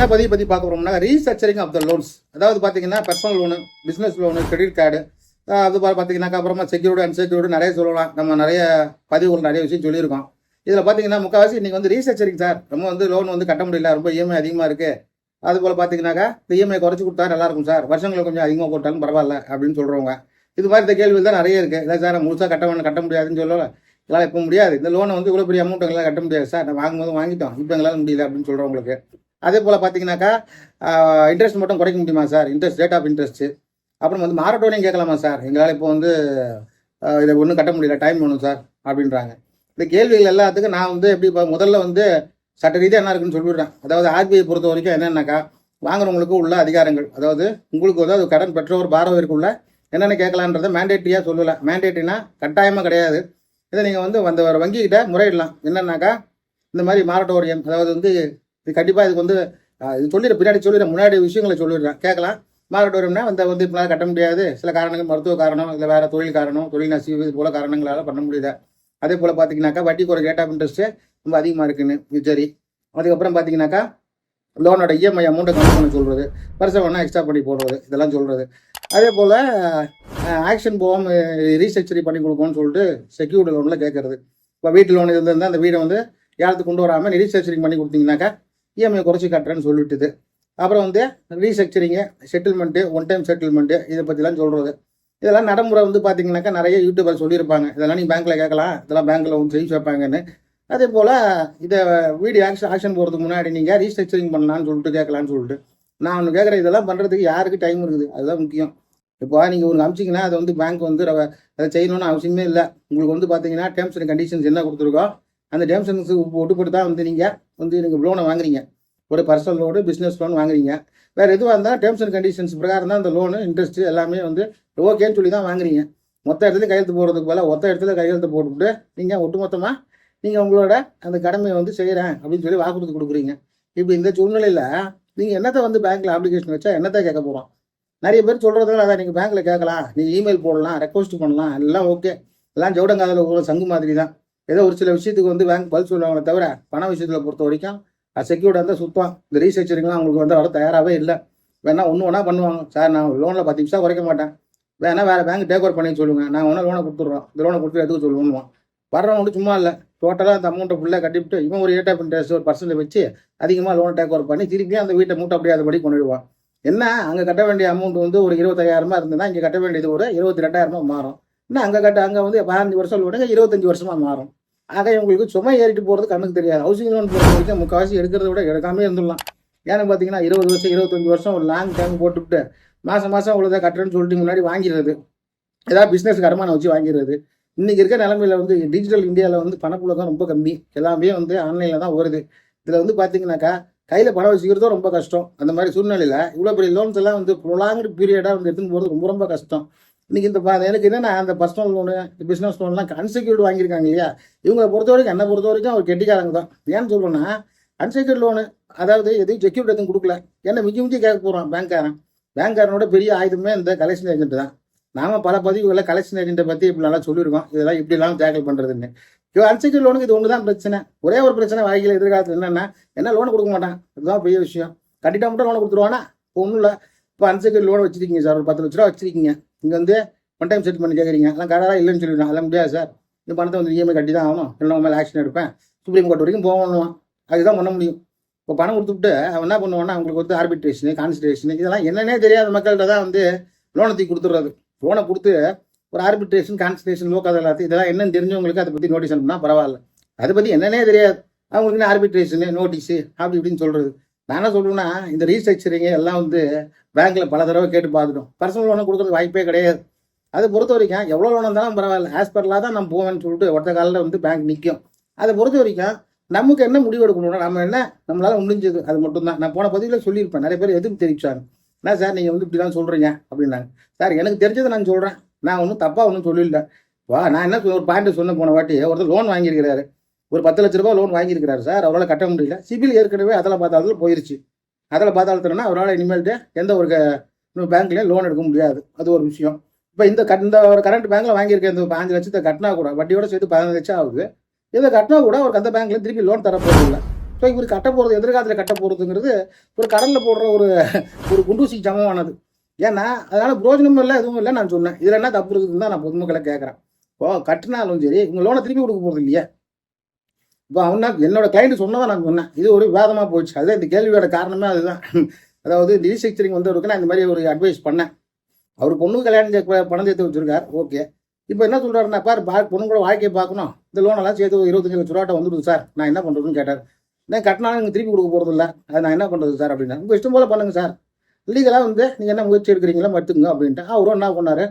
என்ன பதிவு பற்றி பார்க்க போறோம்னா ரீஸ்ட்ரக்சரிங் ஆஃப் த லோன்ஸ் அதாவது பார்த்தீங்கன்னா personal loan business loan credit card அது பா- பார்த்தீங்கன்னாக்கா அப்புறமா செக்யூர்டு அன்செக்யூர்டு நிறைய சொல்லலாம். நம்ம நிறைய பதிவுகள் நிறைய விஷயம் சொல்லியிருக்கோம். இதில் பார்த்தீங்கன்னா முக்கால்வாசி இன்னைக்கு வந்து ரீஸ்ட்ரக்சரிங் சார் நம்ம வந்து லோன் வந்து கட்ட முடியல. ரொம்ப இஎம்ஐ அதிகமாக இருக்குது அது போல் பார்த்தீங்கன்னாக்கா இந்த இஎம்ஐ குறைச்சி கொடுத்தா நல்லா இருக்கும் சார் வருஷங்களை கொஞ்சம் அதிகமாக போட்டாலும் பரவாயில்ல அப்படின்னு சொல்கிறவங்க இது மாதிரி இந்த கேள்வி தான் நிறைய இருக்குது இல்லை சார் முழுசாக கட்ட வேணும் கட்ட முடியாதுன்னு சொல்லல. எங்களால் இப்போ முடியாது. இந்த லோனை வந்து இவ்வளோ பெரிய அமௌண்ட் எங்களால் கட்ட முடியாது சார் நான் வாங்கும்போது வாங்கிட்டோம். இப்போ எங்களால் முடியல அப்படின்னு சொல்கிறவங்களுக்கு அதே போல் பார்த்தீங்கன்னாக்கா இன்ட்ரெஸ்ட் மட்டும் குறைக்க முடியுமா sir? Interest rate of interest அப்புறம் வந்து மாரட்டோனையும் கேட்கலாமா சார்? எங்களால் இப்போ வந்து இதை ஒன்றும் கட்ட முடியல. டைம் வேணும் சார் அப்படின்றாங்க. இந்த கேள்விகள் எல்லாத்துக்கும் நான் வந்து எப்படி இப்போ முதல்ல வந்து சட்ட ரீதியாக என்ன இருக்குன்னு சொல்லிடுறேன் அதாவது ஆர்பிஐ பொறுத்த வரைக்கும் என்னென்னாக்கா வாங்குறவங்களுக்கு உள்ள அதிகாரங்கள் அதாவது உங்களுக்கு அதாவது கடன் பெற்றோர் பாரவருக்குள்ள என்னென்ன கேட்கலான்றதை மேண்டேட்டரியாக சொல்லலை. மேண்டேட்டரினா கட்டாயமாக கிடையாது. இதை நீங்கள் வந்து அந்த ஒரு வங்கிக்கிட்ட முறையிடலாம். என்னென்னாக்கா இந்த மாதிரி மாரட்டோரியம் அதாவது வந்து இது கண்டிப்பாக இதுக்கு வந்து இது சொல்லிடுறேன் பின்னாடி சொல்லிடுறேன் முன்னாடி விஷயங்களை சொல்லிடுறேன். கேட்கலாம். மார்க்கெட் அந்த வந்து இப்பெல்லாம் கட்ட முடியாது. சில காரணங்கள் மருத்துவ காரணம் இல்லை வேறு தொழில் காரணம் தொழில் நசிவு இது போல காரணங்களால் பண்ண முடியல. அதே போல் பார்த்தீங்கன்னாக்கா வட்டி குறை ரேட் ஆஃப் இன்ட்ரெஸ்ட்டு ரொம்ப அதிகமாக இருக்குன்னு சரி. அதுக்கப்புறம் பார்த்தீங்கன்னாக்கா லோனோட இஎம்ஐ அமௌண்ட்டை கம்மி பண்ண சொல்கிறது வருஷம் வேணால் எக்ஸ்ட்ரா பண்ணி போடுறது இதெல்லாம் சொல்கிறது அதே போல் ஆக்ஷன் போகாமல் ரீஸ்ட்ரக்சரி பண்ணி கொடுக்கணும்னு சொல்லிட்டு செக்யூர்டு லோனில் கேட்குறது இப்போ வீட்டு லோன் இருந்திருந்தால் அந்த வீடை வந்து யாருக்கு கொண்டு வராமல் ரீஸ்ட்ரக்சரிங் பண்ணி கொடுத்தீங்கன்னாக்கா இஎம்ஐ குறைச்சி கட்டுறேன்னு சொல்லிட்டுது. அப்புறம் வந்து restructuring settlement one time settlement இதை பற்றிலாம் சொல்கிறது இதெல்லாம் நடைமுறை வந்து பார்த்தீங்கன்னாக்கா நிறைய யூடியூபர் சொல்லியிருப்பாங்க. இதெல்லாம் நீங்கள் பேங்க்கில் கேட்கலாம். இதெல்லாம் பேங்க்கில் வந்து செஞ்சு வைப்பாங்கன்னு. அதே போல் இதை வீடியோ ஆக்ஷன் ஆக்ஷன் போகிறதுக்கு முன்னாடி நீங்கள் ரீஸ்ட்ரக்சரிங் பண்ணலான்னு சொல்லிட்டு கேட்கலான்னு சொல்லிட்டு. நான் ஒன்று கேட்குறேன் இதெல்லாம் பண்ணுறதுக்கு யாருக்கு டைம் இருக்குது? அதுதான் முக்கியம். இப்போ நீங்கள் ஒன்று அமிச்சிங்கன்னா அதை வந்து பேங்க் வந்து அதை செய்யணும்னு அவசியமே இல்லை. உங்களுக்கு வந்து பார்த்தீங்கன்னா டேர்ம்ஸ் அண்ட் கண்டிஷன்ஸ் என்ன கொடுத்துருக்கோ அந்த டேர்ம்ஸ் அண்ட் ஒட்டுப்பட்டு தான் வந்து நீங்கள் வந்து நீங்கள் லோனை வாங்குறீங்க. ஒரு பர்சனல் லோனு பிஸ்னஸ் லோன் வாங்குறீங்க. வேறு எதுவாக இருந்தால் டேர்ம்ஸ் அண்ட் கண்டிஷன்ஸ் பிரகாரம் தான் அந்த லோனு இன்ட்ரெஸ்ட்டு எல்லாமே வந்து ஓகேன்னு சொல்லி தான் வாங்குறீங்க. மொத்த இடத்துல கையெழுத்து போடுறதுக்கு பதிலாக ஒத்த இடத்துல கையெழுத்து போட்டுவிட்டு நீங்கள் ஒட்டுமொத்தமாக நீங்கள் உங்களோட அந்த கடமையை வந்து செய்கிறேன் அப்படின்னு சொல்லி வாக்குறுதி கொடுக்குறீங்க. இப்போ இந்த சூழ்நிலையில் நீங்கள் என்னத்தை வந்து பேங்க்கில் அப்ளிகேஷன் வச்சா என்னத்தை கேட்க போகிறோம் நிறைய பேர் சொல்கிறதுனால அதான் நீங்கள் பேங்க்கில் கேட்கலாம். நீங்கள் இமெயில் போடலாம் ரெக்வஸ்ட் பண்ணலாம். எல்லாம் ஓகே எல்லாம் ஜவுடங்காதில் சங்கு மாதிரி தான் ஏதோ ஒரு சில விஷயத்துக்கு வந்து பேங்க் பதில் சொல்லுவாங்களே தவிர பண விஷயத்தில் பொறுத்த வரைக்கும் அது செக்யூர்டாக இருந்தால் சுத்தம் இந்த ரீசர்ச்சரிங்லாம் அவங்களுக்கு வந்து வர தயாராகவே இல்லை. வேணா ஒன்று ஒன்றா பண்ணுவாங்க. சார் நான் லோனில் பத்து நிமிஷம் குறைக்க மாட்டேன். வேணா வேறு பேங்க் டேக் ஓவர் பண்ணி சொல்லுங்க. நான் ஒன்றா லோனை கொடுத்துட்றோம். இந்த லோனை கொடுத்து எடுத்துக்க சொல்லுவோம் வர்றவங்க சும்மா இல்லை. டோட்டலாக அந்த அமௌண்ட்டை ஃபுல்லாக கட்டிவிட்டு இவன் ஒரு ஏட் இன்ட்ரெஸ்ட் ஒரு பர்சன்ட் வச்சு அதிகமாக லோனை டேக் ஓவர் பண்ணி திருப்பியும் அந்த வீட்டை மூட்டை அப்படியே அதை படி கொண்டுடுவான். என்ன? அங்கே கட்ட வேண்டிய அமௌண்ட் வந்து ஒரு இருபத்தாயிரமா இருந்ததுன்னா இங்கே கட்ட வேண்டியது ஒரு இருபத்தி ரெண்டாயிரமா மாறும். இன்னும் அங்கே கட்ட அங்கே வந்து பதினஞ்சு வருஷம் விடுங்க இருபத்தஞ்சு வருஷமாக மாறும். ஆக உங்களுக்கு சுமை ஏறிட்டு போகிறது கண்ணுக்கு தெரியாது. ஹவுசிங் லோன் பொறுத்த வரைக்கும் முக்கால்வாசி எடுக்கிறத விட எடுக்காமே இருந்துடலாம். ஏன்னு பார்த்தீங்கன்னா இருபது வருஷம் இருபத்தஞ்சு வருஷம் ஒரு லாங் டைம் போட்டுவிட்டு மாதம் மாதம் அவ்வளோதான் கட்டுறேன்னு சொல்லிட்டு முன்னாடி வாங்கிடுறது. ஏதாவது பிஸ்னஸ் கடமான வச்சு வாங்கிடுறது. இன்னைக்கு இருக்க நிலமையில வந்து டிஜிட்டல் இந்தியாவில் வந்து பணப்புழக்கம் ரொம்ப கம்மி. எல்லாமே வந்து ஆன்லைனில் தான் வருது இதில் வந்து பார்த்தீங்கன்னாக்கா கையில் பணம் வச்சுக்கிறதும் ரொம்ப கஷ்டம். அந்த மாதிரி சூழ்நிலையில் இவ்வளோ பெரிய லோன்ஸ் எல்லாம் வந்து ப்ரொலாங்டு பீரியடாக வந்து எடுத்துன்னு போகிறது ரொம்ப ரொம்ப கஷ்டம். இன்னைக்கு இந்த பா- எனக்கு என்னன்னா அந்த பர்சனல் லோனு பிஸ்னஸ் லோன்லாம் அன்செக்யூர்டு வாங்கியிருக்காங்க இல்லையா? இவங்களை பொறுத்த வரைக்கும் என்னை பொறுத்த வரைக்கும் ஒரு கெட்டிக்காரங்க தான். ஏன்னு சொல்லணும்னா அன்செக்யூர்ட் லோனு அதாவது எதையும் செக்யூர்ட் எதுவும் கொடுக்கல. என்ன மிஞ்சி மிஞ்சி கேட்க போகிறான் பேங்க்காரன் பேங்க்காரனோட பெரிய ஆயுதமே இந்த கலெக்ஷன் ஏஜென்ட் தான். நாம பல பதிவுகளை கலெக்ஷன் ஏஜென்ட்டை பற்றி இப்படி நல்லா சொல்லியிருக்கோம். இதெல்லாம் இப்படிலாம் டேக்கிள் பண்ணுறதுன்னு இப்போ அன்செக்யூர்ட் லோனுக்கு இது ஒன்று தான் பிரச்சனை. ஒரே ஒரு பிரச்சனை வாழ்க்கையில் எதிர்காலத்தில் என்னென்னா என்ன லோன் கொடுக்க மாட்டான்? இதுதான் பெரிய விஷயம். கட்டிட்டா மட்டும் லோன் கொடுத்துருவானா? இப்போ ஒன்றும் இல்லை. இப்போ அன்செக்யூர்ட் லோன் வச்சிருக்கீங்க சார். ஒரு பத்து லட்ச ரூபா வச்சிருக்கீங்க. இங்கே வந்து ஒன் டைம் செட் பண்ணி கேட்குறீங்க அதெல்லாம் கராரா இல்லைன்னு சொல்லிடுறேன் அதெல்லாம் முடியாது சார். இந்த பணத்தை வந்து இஎம்ஐ கட்டி தான் ஆகணும். இல்லை மேலே ஆக்ஷன் எடுப்பேன். சுப்ரீம் கோர்ட் வரைக்கும் போகணும் அதுதான் பண்ண முடியும். இப்போ பணம் கொடுத்துட்டு அவன் என்ன பண்ணுவான்னா அவங்களுக்கு வந்து ஆர்பிட்ரேஷனு கான்சன்ட்ரேஷனு இதெல்லாம் என்னன்னே தெரியாத மக்கள்கிட்ட தான் வந்து லோனை தூக்கி கொடுத்துட்றது. லோனை கொடுத்து ஒரு ஆர்பிட்ரேஷன் கான்சன்ட்ரேஷன் லோக்கல் எல்லாத்தையும் இதெல்லாம் என்னன்னு தெரிஞ்சவங்களுக்கு அதை பற்றி நோட்டீஸ் அனுப்புனா பரவாயில்ல. அதை பற்றி என்னன்னே தெரியாது. அவங்களுக்கு ஆர்பிட்ரேஷனு நோட்டீஸு அப்படி இப்படின்னு சொல்கிறது நான் என்ன சொல்றேன்னா இந்த ரீஸ்ட்ரக்சரிங் எல்லாம் வந்து பேங்க்ல பல தடவை கேட்டு பார்த்துட்டோம். பர்சனல் லோனை கொடுக்கறது வாய்ப்பே கிடையாது. அதை பொறுத்த வரைக்கும் எவ்வளோ லோன் இருந்தாலும் பரவாயில்ல. ஆஸ் பர்லாக தான் நம்ம போவேன்னு சொல்லிட்டு ஒருத்த காலில் வந்து பேங்க் நிற்கும் அதை பொறுத்த வரைக்கும் நமக்கு என்ன முடிவு எடுக்கணும்னா நம்ம என்ன நம்மளால முடிஞ்சது அது மட்டும்தான். நான் போன பதிவில் சொல்லியிருப்பேன். நிறைய பேர் எதிர்ப்பு தெரிவிச்சாங்க என்ன சார் நீங்கள் வந்து இப்படி தான் சொல்கிறீங்க அப்படின்னாங்க. சார் எனக்கு தெரிஞ்சதை நான் சொல்கிறேன் நான் ஒன்றும் தப்பாக ஒன்றும் சொல்லிடல. வா நான் என்ன ஒரு பாயிண்ட் சொன்ன போன வாட்டி. ஒருத்தர் லோன் வாங்கியிருக்கிறாரு. ஒரு பத்து லட்ச ரூபாய் லோன் வாங்கியிருக்கிறாரு சார். அவரால் கட்ட முடியல. சிபில் ஏற்கனவே அதில் பார்த்தாலும் போயிருச்சு. அதில் பார்த்தாலும் அவரால் இனிமேல்ட்டு எந்த ஒரு பேங்க்லேயும் லோன் எடுக்க முடியாது. அது ஒரு விஷயம். இப்போ இந்த கட் இந்த ஒரு கரண்ட் பேங்க்ல வாங்கியிருக்க இந்த பாஞ்சு லட்சத்தை கட்டினா கூட வட்டியோட சேர்த்து பதினஞ்சு லட்சம் ஆகுது. இதை கட்டினா கூட அவருக்கு அந்த பேங்க்ல திருப்பி லோன் தர போறது இல்லை ஸோ இவர் கட்ட போகிறது எதிர்காலத்தில் கட்ட போகிறதுங்கிறது ஒரு கடலில் போடுற ஒரு ஒரு குண்டூசிக்கு சமமானது. ஏன்னா அதனால் பிரோஜனமும் இல்லை எதுவும் இல்லை நான் சொன்னேன். இதில் என்ன தப்பு இருக்குதுன்னு தான் நான் பொதுமக்களை கேட்குறேன் இப்போ கட்டினாலும் சரி உங்கள் லோனை திருப்பி கொடுக்க போகிறது இல்லையா. இப்போ அவனா என்னோட கிளைண்ட் சொன்னதான் நான் சொன்னேன். இது ஒரு வேதமாக போச்சு. அதுதான் இந்த கேள்வியோட காரணமே அதுதான். அதாவது ரீஸ்ட்ரக்சரிங் வந்தவருக்கு நான் இந்த மாதிரி ஒரு அட்வைஸ் பண்ணேன். அவர் பொண்ணு கல்யாணம் பணம் சேர்த்து வச்சிருக்கார். ஓகே. இப்போ என்ன சொல்கிறாருன்னா பாரு பா பொண்ணு கூட வாழ்க்கையை பார்க்கணும். இந்த லோனெல்லாம் சேர்த்து ஒரு இருபத்தஞ்சு லட்ச ரூபாட்ட வந்துடுது சார். நான் என்ன பண்ணுறதுன்னு கேட்டார். நான் கட்டினாலும் நீங்கள் திருப்பி கொடுக்க போகிறது இல்லை அது நான் என்ன பண்ணுறது சார்? அப்படின்னா உங்கள் இஷ்டம் போல பண்ணுங்கள் சார். லீகலாக வந்து நீங்கள் என்ன முயற்சி எடுக்கிறீங்களா எடுத்துங்க அப்படின்ட்டு. அவரும் என்ன பண்ணார்?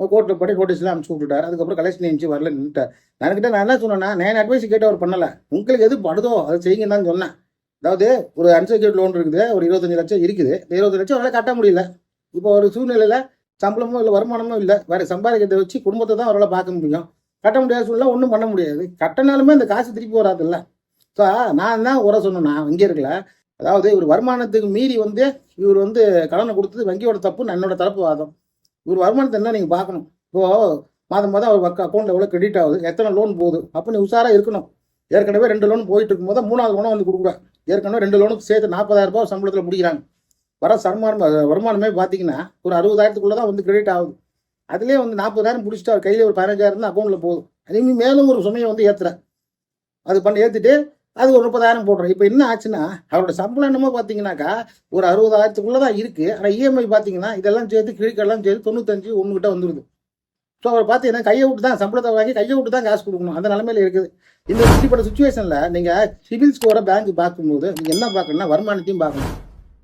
கோர்ட்டில் படி நோட்டீஸ்லாம் அனுப்பிச்சு விட்டுட்டார் அதுக்கப்புறம் கலெக்ஷன் அனுப்பிச்சு வரல நின்றுட்டார் எனக்கிட்ட நான் என்ன சொன்னேன்னா நான் அட்வைஸ் கேட்டு அவர் பண்ணலை. உங்களுக்கு எது படுதோ அதை செய்யுங்கன்னு தான் சொன்னேன். அதாவது ஒரு அன்செக்யூர்ட் லோன் இருக்குது ஒரு இருபத்தஞ்சு லட்சம் இருக்குது. இந்த இருபது லட்சம் அவரால் கட்ட முடியல. இப்போ ஒரு சூழ்நிலையில் சம்பளமோ இல்லை வருமானமோ இல்லை வேறு சம்பாதிக்கிறத வச்சு குடும்பத்தை தான் அவரால் பார்க்க முடியும். கட்ட முடியாத சூழ்நிலை ஒன்றும் பண்ண முடியாது. கட்டினாலுமே அந்த காசு திருப்பி வராதுல்ல. ஸோ நான் தான் உரை சொன்னேன்னா இங்கே இருக்கல. அதாவது இவர் வருமானத்துக்கு மீறி வந்து இவர் வந்து கடனை கொடுத்தது வங்கியோட தப்பு என்னோட தரப்பு வாதம். இவர் வருமானத்தை என்ன நீங்கள் பார்க்கணும்? இப்போ மாதம் மாதம் அவர் அக்கௌண்ட்டில் எவ்வளோ கிரெடிட் ஆகுது? எத்தனை லோன் போகுது? அப்போ நீ உஷாராக இருக்கணும். ஏற்கனவே ரெண்டு லோன் போயிட்டு இருக்கும்போது மூணாவது லோனை வந்து கொடுக்குறேன் ஏற்கனவே ரெண்டு லோனுக்கு சேர்த்து நாற்பதாயிரம் ரூபாய் சம்பளத்தில் பிடிக்கிறாங்க வர சன்மானம் வருமானமே பார்த்தீங்கன்னா ஒரு அறுபதாயிரத்துக்குள்ளே தான் வந்து கிரெடிட் ஆகுது. அதுலேயே வந்து நாற்பதாயிரம் பிடிச்சிட்டு அவர் கையில் ஒரு பதினஞ்சாயிரம் தான் அக்கௌண்ட்டில் போகுது அதே மேலும் ஒரு சுமையை வந்து ஏற்றுறேன் அது பண்ணி ஏற்றிட்டு அது ஒரு முப்பதாயிரம் போடுறோம். இப்போ என்ன ஆச்சுன்னா அவரோட சம்பளம் என்னமோ பார்த்தீங்கன்னாக்கா ஒரு அறுபதாயிரத்துக்குள்ளே தான் இருக்குது ஆனால் இஎம்ஐ பார்த்தீங்கன்னா இதெல்லாம் சேர்த்து கிழிக்கெல்லாம் சேர்த்து தொண்ணூத்தஞ்சு ஒன்றுகிட்ட வந்துடுது ஸோ அவர் பார்த்தீங்கன்னா கையை விட்டு தான் சம்பளத்தை வாங்கி கையை விட்டு தான் காசு கொடுக்கணும். அந்த நிலமையில இருக்குது. இந்த இப்படிப்பட்ட சுச்சுவேஷனில் நீங்கள் சிவில் ஸ்கோரை பேங்க் பார்க்கும்போது நீங்கள் என்ன பார்க்கணும்னா வருமானத்தையும் பார்க்கணும்.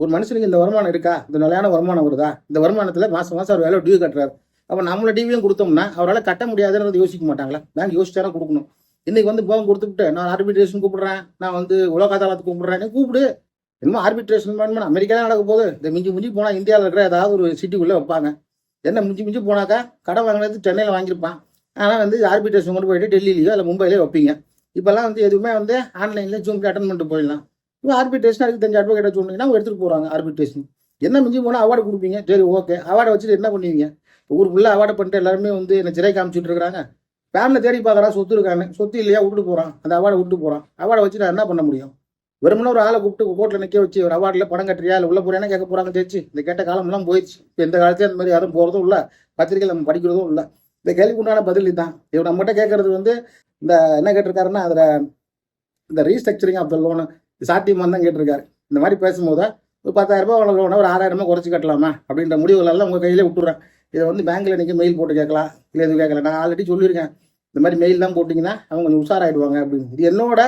ஒரு மனுஷனுக்கு இந்த வருமானம் இருக்கா? இந்த நிலையான வருமானம் வருதா? இந்த வருமானத்தில் மாதம் மாதம் அவர் வேலை டியூ கட்டுறாரு. அப்போ நம்மள டிவியும் கொடுத்தோம்னா அவரால் கட்ட முடியாதுன்றது யோசிக்க மாட்டாங்களா? பேங்க் யோசிச்சாலும் கொடுக்கணும். இன்னைக்கு வந்து போகம் கொடுத்துட்டு நான் ஆர்பிட்ரேஷன் கூப்பிடுறேன் நான் வந்து உலக அதாலத்து கூப்பிடுறேன் கூப்பிடு. என்னமோ ஆர்பிட்ரேஷன் பண்ணணும் அமெரிக்கா நடக்க போகுது. இந்த மிஞ்சி மிஞ்சி போனால் இந்தியாவில் இருக்கிற ஏதாவது ஒரு சிட்டிக்குள்ளே வைப்பாங்க. என்ன மிஞ்சி மிஞ்சி போனாக்கா கடன் வாங்கினது சென்னையில் வாங்கியிருப்பான். ஆனால் வந்து ஆர்பிட்ரேஷன் கொண்டு போயிட்டு டெல்லியிலையோ இல்லை மும்பையிலேயே வைப்பீங்க. இப்போல்லாம் வந்து எதுவுமே வந்து ஆன்லைனில் ஜூம் அட்டன் பண்ணிட்டு போயிடலாம். இப்போ ஆர்பிட்ரேஷன் அதுக்கு தெரிஞ்ச அட்வொகேட்டை சொன்னீங்கன்னா அவங்க எடுத்துகிட்டு போகிறாங்க ஆர்பிட்ரேஷன் என்ன மிஞ்சி போனால் அவார்டு கொடுப்பீங்க? சரி ஓகே அவார்டை வச்சுட்டு என்ன பண்ணுவீங்க? ஊர் ஃபுல்லாக அவார்டு பண்ணிட்டு எல்லாருமே வந்து என்ன சிறை காமிச்சிட்டு இருக்கிறாங்க. பேனில் தேடி பார்க்குறான் சொத்து இருக்காங்க சொத்து இல்லையா விட்டுட்டு போகிறான் அந்த அவார்டை விட்டு போகிறான் அவார்டை வச்சு நான் என்ன பண்ண முடியும்? வெறுமனே ஒரு ஆளை கூப்பிட்டு கோர்ட்டில் நிற்க வச்சு ஒரு அவார்டில் பணம் கட்டுறியா இல்லை உள்ள போறியானே கேட்க போகிறாங்க தேச்சு இந்த கேட்ட காலம்லாம் போயிடுச்சு. இப்போ இந்த காலத்துல அந்த மாதிரி யாரும் போகிறதும் இல்லை. பத்திரிகையில் நம்ம படிக்கிறதும் இல்லை. இந்த கேள்விக்கு உண்டான பதில் தான் இவர் நம்மகிட்ட கேட்கறது வந்து இந்த என்ன கேட்டிருக்காருன்னா அதில் இந்த ரீஸ்ட்ரக்சரிங் ஆஃப் த லோனு சாத்தியமாக தான் கேட்டிருக்காரு. இந்த மாதிரி பேசும்போது ஒரு பத்தாயிரம் ரூபாய் லோனை ஒரு ஆறாயிரம் ரூபாய் குறைச்சி கட்டலாமா? அப்படின்ற முடிவுகளெல்லாம் உங்கள் கையிலே விட்டுறேன் இதை வந்து பேங்க்கில் நீங்கள் மெயில் போட்டு கேட்கலாம். இல்லை எதுவும் கேட்கல. நான் ஆல்ரெடி சொல்லியிருக்கேன். இந்த மாதிரி மெயில் தான் போட்டிங்கன்னா அவங்க கொஞ்சம் உஷாராயிடுவாங்க அப்படின்னு. இது என்னோட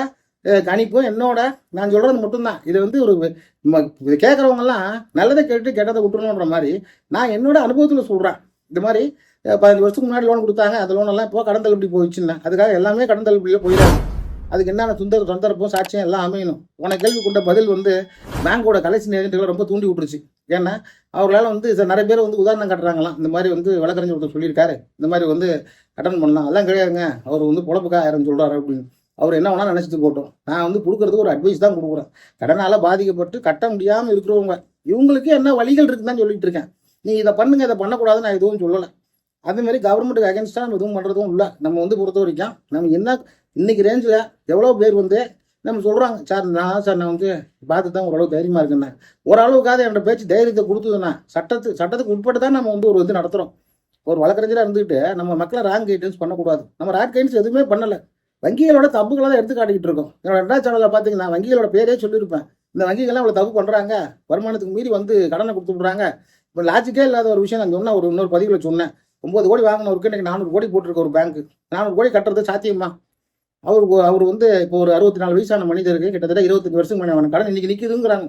கணிப்பு என்னோட நான் சொல்கிறது மட்டும்தான். இது வந்து ஒரு ம- இது கேட்குறவங்கலாம் நல்லதை கேட்டு கெட்டதை விட்டுறணுன்ற மாதிரி நான் என்னோட அனுபவத்தில் சொல்கிறேன் இந்த மாதிரி பதினஞ்சு வருஷத்துக்கு முன்னாடி லோன் கொடுத்தாங்க. அந்த லோன் எல்லாம் இப்போ கடன் தள்ளுபடி போயிடுச்சுன்னா அதுக்காக எல்லாமே கடன் தள்ளுபடியில் போயிடாது அதுக்கு என்னென்ன சுந்தர சந்தர்ப்பம் சாட்சியம் எல்லாம் அமையணும். உன கேள்வி கொண்ட பதில் வந்து பேங்கோட கலெக்ஷன் ஏஜென்ட்களை ரொம்ப தூண்டி விட்டுருச்சு. ஏன்னா அவர்களால் வந்து நிறைய பேர் வந்து உதாரணம் கட்டுறாங்களாம். இந்த மாதிரி வந்து வழக்கறிஞர் ஒருத்தர் சொல்லியிருக்காரு. இந்த மாதிரி வந்து அட்டன் பண்ணலாம். அதெல்லாம் கிடையாதுங்க. அவர் வந்து பொழப்புக்கா ஆயிரம் சொல்கிறாரு அப்படின்னு. அவர் என்ன வேணால் நினச்சிட்டு போட்டோம் நான் வந்து கொடுக்கறதுக்கு ஒரு அட்வைஸ் தான் கொடுக்குறேன். கடனால் பாதிக்கப்பட்டு கட்ட முடியாமல் இருக்கிறவங்க இவங்களுக்கு என்ன வழிகள் இருக்குதுன்னு சொல்லிட்டு இருக்கேன். நீ இதை பண்ணுங்க இதை பண்ணக்கூடாதுன்னு நான் எதுவும் சொல்லலை. அதே மாதிரி கவர்மெண்ட்டுக்கு அகேன்ஸ்டாக நம்ம எதுவும் பண்ணுறதும் இல்லை. நம்ம வந்து பொறுத்த வரைக்கும் நம்ம என்ன இன்னைக்கு ரேஞ்சில் எவ்வளோ பேர் வந்து நம்ம சொல்கிறாங்க சார் நான் சார் நான் வந்து பார்த்து தான் ஓரளவு தைரியமாக இருக்குண்ணா ஓரளவுக்காவது என்னோட பேச்சு தைரியத்தை கொடுத்ததுண்ணா சட்டத்து சட்டத்துக்கு உட்பட்டு தான் நம்ம வந்து ஒரு இது நடத்துகிறோம் ஒரு வழக்கறிஞராக இருந்துக்கிட்டு நம்ம மக்களை ராங் கைடன்ஸ் பண்ணக்கூடாது. நம்ம ராங் கைடன்ஸ் எதுவுமே பண்ணலை. வங்கிகளோட தப்புகளை தான் எடுத்து காட்டிக்கிட்டு இருக்கோம். என்னோட ரெண்டாவது சேனலில் பார்த்தீங்கன்னா வங்கிகளோட பேரே சொல்லியிருப்பேன். இந்த வங்கிகள்லாம் இவ்வளோ தப்பு பண்ணுறாங்க வருமானத்துக்கு மீறி வந்து கடனை கொடுத்து விட்றாங்க. இப்போ லாஜிக்கே இல்லாத ஒரு விஷயம் நான் சொன்னேன் ஒரு இன்னொரு பதிவில் சொன்னேன். ஒம்பது கோடி வாங்கினவருக்கு இன்னைக்கு நானூறு கோடி போட்டிருக்க ஒரு பேங்க் நானூறு கோடி கட்டுறது சாத்தியமா? அவருக்கு அவர் வந்து இப்போ ஒரு அறுபத்தி நாலு வயசான மனிதருக்கு கிட்டத்தட்ட இருபத்தஞ்சு வருஷம் மணி கடன் இன்னைக்கு நிற்கிதுங்கிறாங்க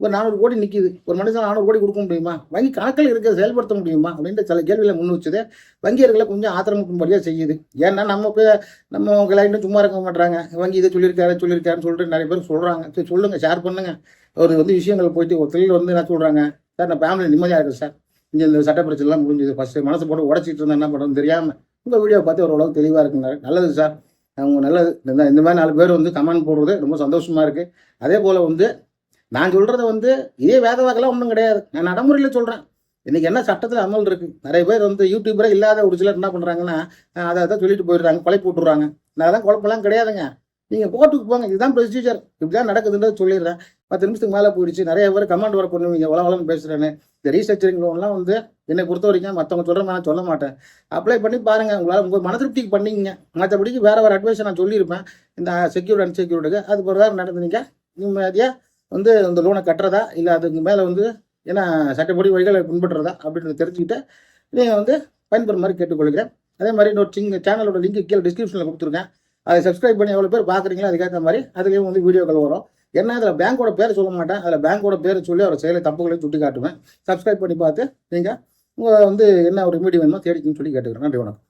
ஒரு நானூறு கோடி நிற்கிது ஒரு மனுஷன் நானூறு கோடி கொடுக்க முடியுமா? வங்கி கணக்கில் இருக்க செயல்படுத்த முடியுமா? அப்படின்ற சில கேள்வியில் முன் வச்சது வங்கியர்களை கொஞ்சம் ஆத்திரமூட்டும்படியாக செய்யுது. ஏன்னா நம்ம போய் நம்ம கிளைண்ட்டும் சும்மா இருக்க மாட்டாங்க வங்கி இதை சொல்லியிருக்காரு சொல்லியிருக்காருன்னு சொல்லிட்டு நிறைய பேர் சொல்கிறாங்க சரி சொல்லுங்கள் ஷேர் பண்ணுங்க. அவர் வந்து விஷயங்கள் போயிட்டு ஒரு தொழில் வந்து என்ன சொல்கிறாங்க சார் நான் ஃபேமிலி நிம்மதியாக இருக்குது சார் இங்கே இந்த சட்ட பிரச்சனைலாம் முடிஞ்சது. ஃபஸ்ட்டு மனசு போட்டு உடச்சிட்டு இருந்தேன் என்ன பண்ணுறது தெரியாமல் உங்கள் வீடியோ பார்த்து ஓரளவுக்கு தெளிவாக இருக்குங்க. நல்லது சார் அவங்க நல்லது இந்த இந்த மாதிரி நாலு பேர் வந்து கமெண்ட் போடுறது ரொம்ப சந்தோஷமாக இருக்குது அதே போல் வந்து நான் சொல்கிறத வந்து இதே வேத வாக்கெல்லாம் ஒன்றும் கிடையாது. நான் நடைமுறையில் சொல்கிறேன் இன்னைக்கு என்ன சட்டத்தில் அமல் இருக்கு? நிறைய பேர் வந்து யூடியூபரே இல்லாத ஒரு சிலர் என்ன பண்ணுறாங்கன்னா அதை அதை சொல்லிட்டு போயிடுறாங்க கொலை போட்டுடுறாங்க. நான் அதான் குழப்பெல்லாம் கிடையாதுங்க. நீங்கள் கோர்ட்டுக்கு போங்க. இதுதான் ப்ரொசீஜர் இப்படிதான் நடக்குதுன்றது சொல்லிடுறேன். பத்து நிமிஷத்துக்கு மேலே போயிடுச்சு. நிறைய பேர் கமெண்ட் வர பண்ணுவீங்க உலகம் பேசுகிறேன்னு இந்த ரீசர்ச்சரிங் லோன்லாம் வந்து என்னை பொறுத்த வரைக்கும் மற்றவங்க சொல்கிற நான் சொல்ல மாட்டேன். அப்ளை பண்ணி பாருங்கள் உங்களால் உங்கள் மன திருப்திக்கு பண்ணிங்க மற்றபடிக்கு வேறு வேறு அட்வைஸ் நான் சொல்லியிருப்பேன். இந்த செக்யூர்ட் அன்செக்யூர்டுக்கு அது பிரகாரம் நடந்துனீங்க நிம்மதியாக வந்து இந்த லோனை கட்டுறதா? இல்லை அதுக்கு மேலே வந்து ஏன்னா சட்டப்படி வழிகளை பின்பற்றுறதா? அப்படின்றத தெரிஞ்சுக்கிட்டு நீங்கள் வந்து பயன்பெறும் மாதிரி கேட்டுக்கொள்கிறேன். அதே மாதிரி இன்னொரு சிங்க சேனலோட லிங்க் கீழே டிஸ்கிரிப்ஷனில் கொடுத்துருக்கேன். அதை சப்ஸ்கிரைப் பண்ணி எவ்வளோ பேர் பார்க்குறீங்களோ அதுக்கேற்ற மாதிரி அதுலேயும் வந்து வீடியோக்கள் வரும். என்ன அதில் பேங்க்கோட பேரை சொல்ல மாட்டேன். அதில் பேங்க்கோட பேரை சொல்லி அவர் செயலை தப்புகளையும் சுட்டி காட்டுவேன் சப்ஸ்கிரைப் பண்ணி பார்த்து நீங்கள் உங்கள் வந்து என்ன ஒரு மீடியம் வேணுமோ தேடிக்கணும்னு சொல்லி கேட்டுக்கிறேன். நன்றி வணக்கம்.